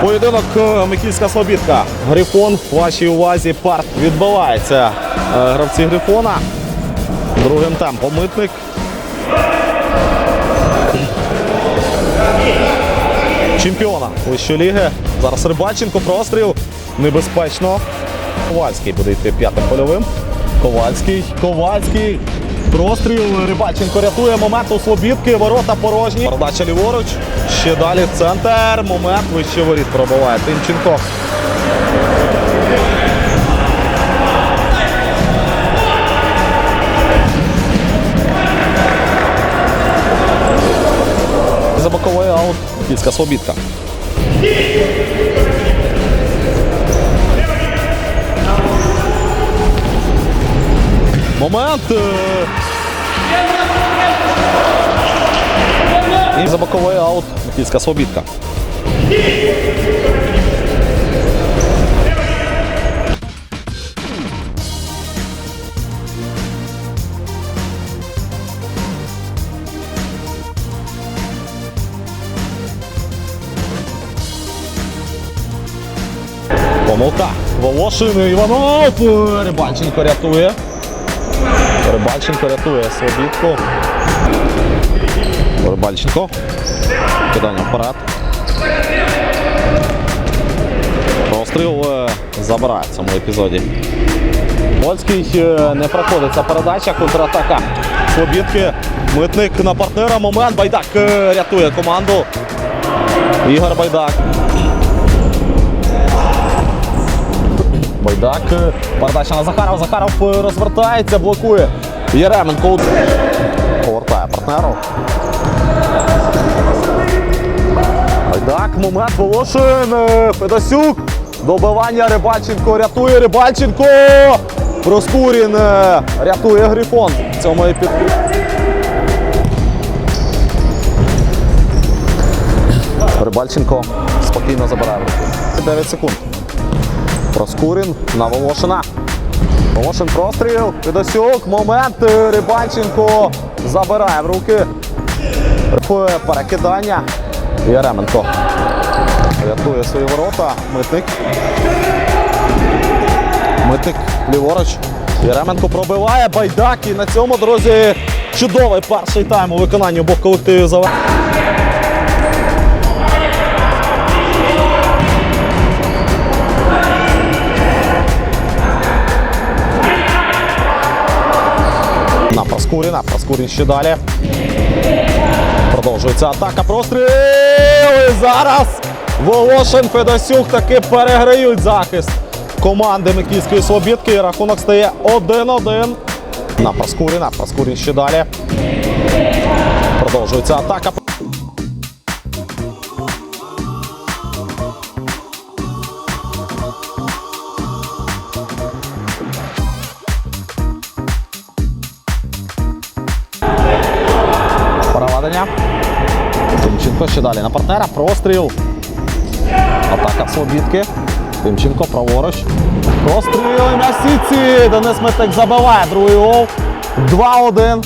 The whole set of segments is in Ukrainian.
Поєдинок е, Михільська Слобідка. Грифон в вашій увазі парт відбивається. Е, Гравці Грифона. Другим темпом митник. Чемпіона вищої ліги. Зараз Рибаченко простріл. Небезпечно. Ковальський буде йти п'ятим польовим. Ковальський. Ковальський. Простріл. Рибаченко рятує момент у Слобідки. Ворота порожні. Передача ліворуч. Ще далі в центр. Момент вище воріт пробиває. Тимченко. За боковий аут. Кільська Слобідка. Момент. І за боковий аут. Кільська Слобідка. Помилка. Волошин Іванов. Рибальченко рятує. Рибальченко рятує Слобідку. Рибальченко. Кидання вперед. Простріл е, забирає в цьому епізоді. Польський е, не проходиться передача, контратака. Слобідки. Митник на партнера. Момент. Байдак е, рятує команду. Ігор Байдак. Байдак. Передача на Захаров. Захаров розвертається, блокує. Єременко повертає партнеру. Момент Волошин. е, Федосюк. Добивання Рибальченко. Рятує Рибальченко. Проскурін е, рятує Грифон. В цьому епі... Рибальченко спокійно забирає руки. 9 секунд. Проскурін на Волошина. Волошин простріл. Федосюк. Момент. е, Рибальченко забирає в руки. Перекидання. Яременко. Рятує свої ворота. Митник. Митник ліворуч. Яременко пробиває. Байдак. І на цьому, друзі, чудовий перший тайм у виконанні обох колективів завер. На Проскуріна. Проскурін ще далі. Продовжується атака. Простріл. І зараз Волошин Федосюк таки переграють захист команди Микільської Слобідки. Рахунок стає 1-1. На Проскуріна. Проскурін ще далі. Продовжується атака. Переведення. Тимченко ще далі на партнера. Простріл. Атака Слобідки. Тимченко праворуч. Розстріли на сітці. Денис Митник забиває другий гол. 2-1.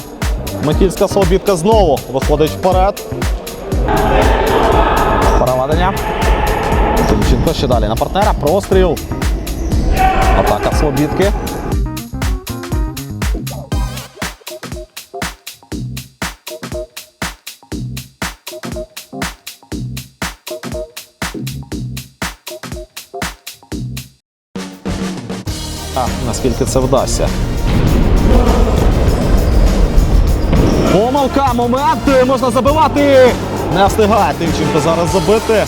Михільська Слобідка знову виходить вперед. Переведення. Тимченко ще далі на партнера. Простріл. Атака Слобідки. Наскільки це вдасться. Помилка, момент, можна забивати. Не встигає Тимченко зараз забити.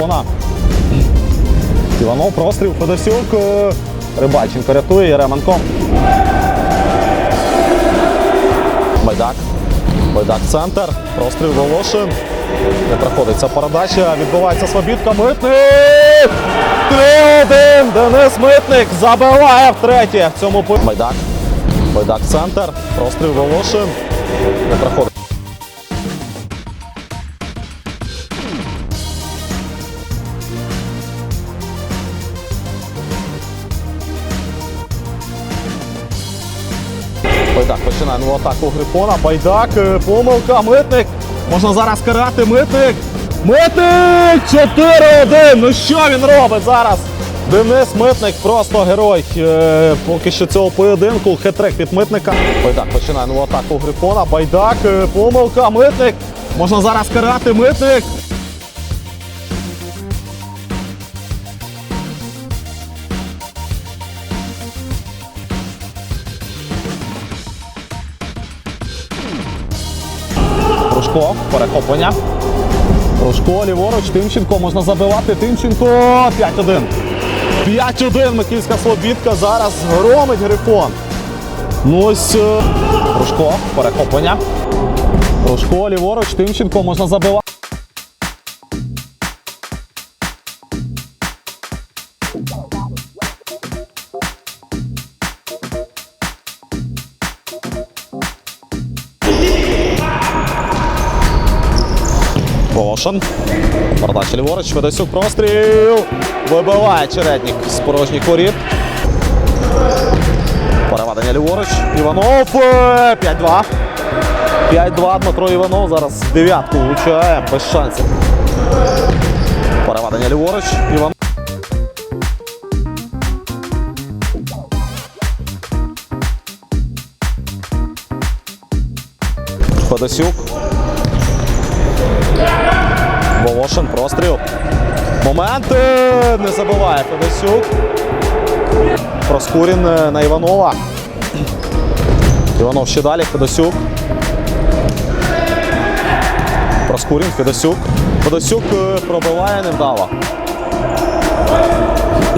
Вона. Іванов, простріл, Федосюк. Рибальченко рятує, Яременко. Байдак. Байдак центр. Простріл Волошин. Не проходиться передача. Відбувається Слобідка. Митник! 3-1. Денис Митник забиває втретє. В цьому по- Байдак. Байдак центр. Простріл Волошин. Не проходить. Байдак починає нову атаку Грифона. Байдак, е, помилка, митник. Можна зараз карати митник. Митник! 4-1! Ну що він робить зараз? Денис Митник просто герой. Е, поки що цього поєдинку. Хетрек від митника. Байдак починає нову атаку Грифона. Байдак, е, помилка, митник. Можна зараз карати митник. Рушко, перехоплення. Рушко, ліворуч, Тимченко, можна забивати. Тимченко 5-1. 5-1. Микільська Слобідка зараз громить Грифон. Ну ось е, Рушко, перехоплення. школі, ліворуч, Тимченко, можна забивати. Волошин. Передача ліворуч, Федосюк простріл. Вибиває чередник з порожніх воріт. Переведення ліворуч. Іванов. е, 5-2. 5-2. Дмитро Іванов зараз дев'ятку влучає без шансів. Переведення ліворуч. Іванов. Федосюк. Волошин простріл. Момент е, не забиває Федосюк. Проскурін е, на Іванова. Іванов ще далі. Федосюк. Проскурін, Федосюк. Федосюк е, пробиває невдало.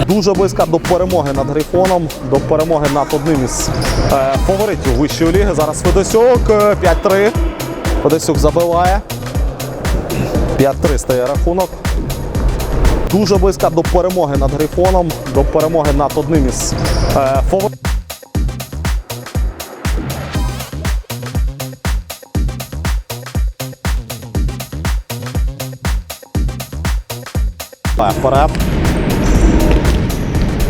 Дуже близька до перемоги над Грифоном, до перемоги над одним із е, фаворитів вищої ліги. Зараз Федосюк е, 5-3. Федосюк забиває. 5-3 стає рахунок. Дуже близька до перемоги над Грифоном, до перемоги над одним із е, фаворитів. Вперед.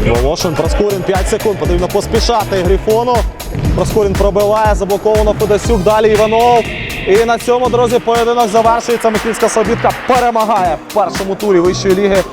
Волошин, Проскурін 5 секунд. Потрібно поспішати Грифону. Проскурін пробиває, заблоковано Федосюк. Далі Іванов. І на цьому, друзі, поєдинок завершується. Микільська Слобідка перемагає в першому турі вищої ліги.